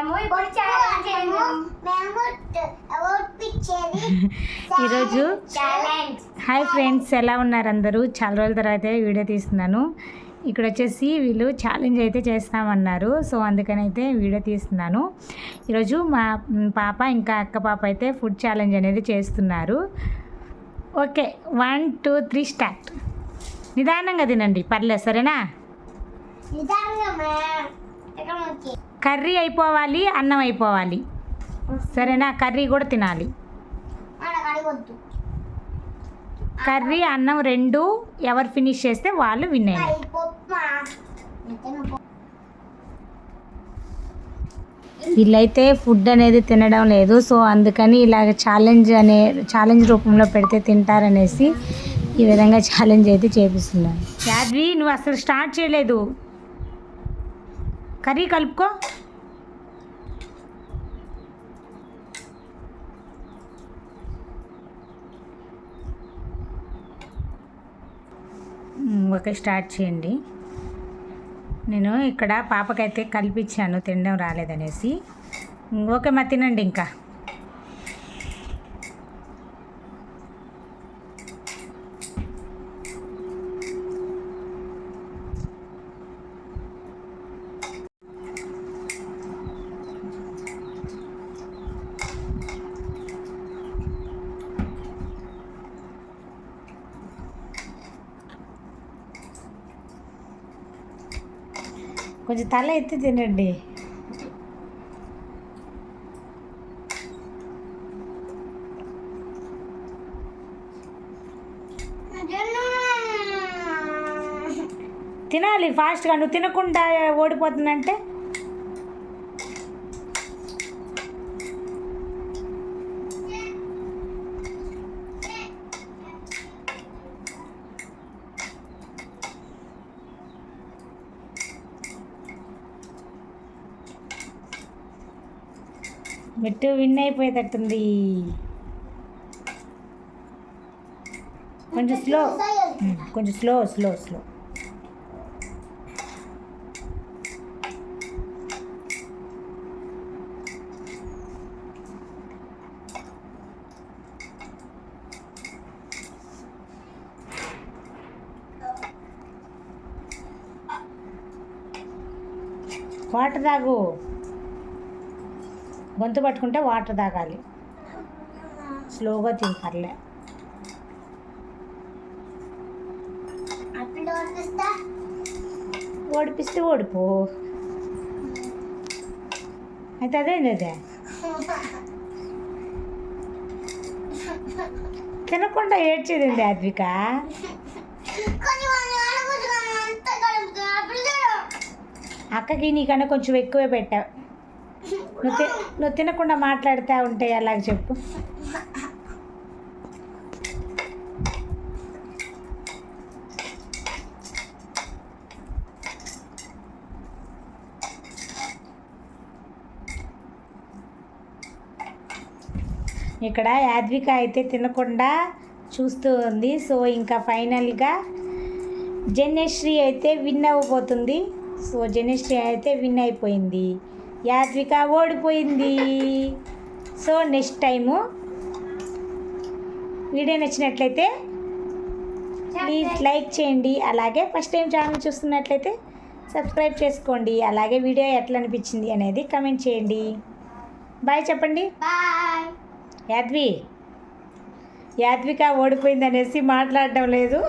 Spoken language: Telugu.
చేస్తున్నాము ఇప్పుడు ఛాలెంజ్ ఈరోజు ఛాలెంజ్ హాయ్ ఫ్రెండ్స్ ఎలా ఉన్నారు అందరూ చాలా రోజుల తర్వాత వీడియో తీస్తున్నాను. ఇక్కడ వచ్చేసి వీళ్ళు ఛాలెంజ్ అయితే చేస్తామన్నారు. సో అందుకని అయితే వీడియో తీస్తున్నాను. ఈరోజు మా మ్, పాప ఇంకా అక్క పాప అయితే ఫుడ్ ఛాలెంజ్ అనేది చేస్తున్నారు. Okay one two three start నిదానంగా తినండి పర్లేదు సరేనా? కర్రీ అయిపోవాలి అన్నం అయిపోవాలి. సరేనా? కర్రీ కూడా తినాలి. కర్రీ అన్నం రెండు ఎవరు ఫినిష్ చేస్తే వాళ్ళు విన్ వీళ్ళైతే ఫుడ్ అనేది తినడం లేదు సో అందుకని ఇలాగ ఛాలెంజ్ అనే ఛాలెంజ్ రూపంలో పెడితే తింటారనేసి ఈ విధంగా ఛాలెంజ్ అయితే చేపిస్తున్నాను యాద్వి నువ్వు అసలు స్టార్ట్ చేయలేదు. కర్రీ కలుపుకో. ఓకే స్టార్ట్ చేయండి. నేను ఇక్కడ పాపకైతే కల్పించాను తినడం రాలేదనేసి. ఓకే మా తినండి ఇంకా. కొంచెం తల ఎత్తి తినండి. తినాలి ఫాస్ట్గా. నువ్వు తినకుండా ఓడిపోతుందంటే మెట్టు విన్ అయిపోయేటట్టుంది. కొంచెం స్లో కొంచెం స్లో స్లో స్లో వాటర్ తాగు. గొంతు పట్టుకుంటే వాటర్ తాగాలి. స్లోగా తిని పర్లే. అప్పుడు వస్తా ఓడిపిస్తే ఓడిపో. అయితే అదేంది అదే? తినకుండా ఏడ్చేది అద్విక. అక్కకి నీకన్నా కొంచెం ఎక్కువే పెట్టావు నువ్వు తి నువ్వు తినకుండా మాట్లాడుతూ ఉంటే అలాగ చెప్పు. ఇక్కడ యాద్విక అయితే తినకుండా చూస్తూ ఉంది. సో ఇంకా ఫైనల్గా జనశ్రీ అయితే విన్ అవ్వబోతుంది. సో జనశ్రీ అయితే విన్ అయిపోయింది. యాద్విక ఓడిపోయింది. సో నెక్స్ట్ టైము వీడియో నచ్చినట్లయితే ప్లీజ్ లైక్ చేయండి. అలాగే ఫస్ట్ టైం ఛానల్ చూస్తున్నట్లయితే సబ్స్క్రైబ్ చేసుకోండి. అలాగే వీడియో ఎట్లా అనిపించింది అనేది కమెంట్ చేయండి. బాయ్ చెప్పండి. బాయ్ యాద్వి యాద్విక ఓడిపోయింది అనేసి మాట్లాడడం లేదు.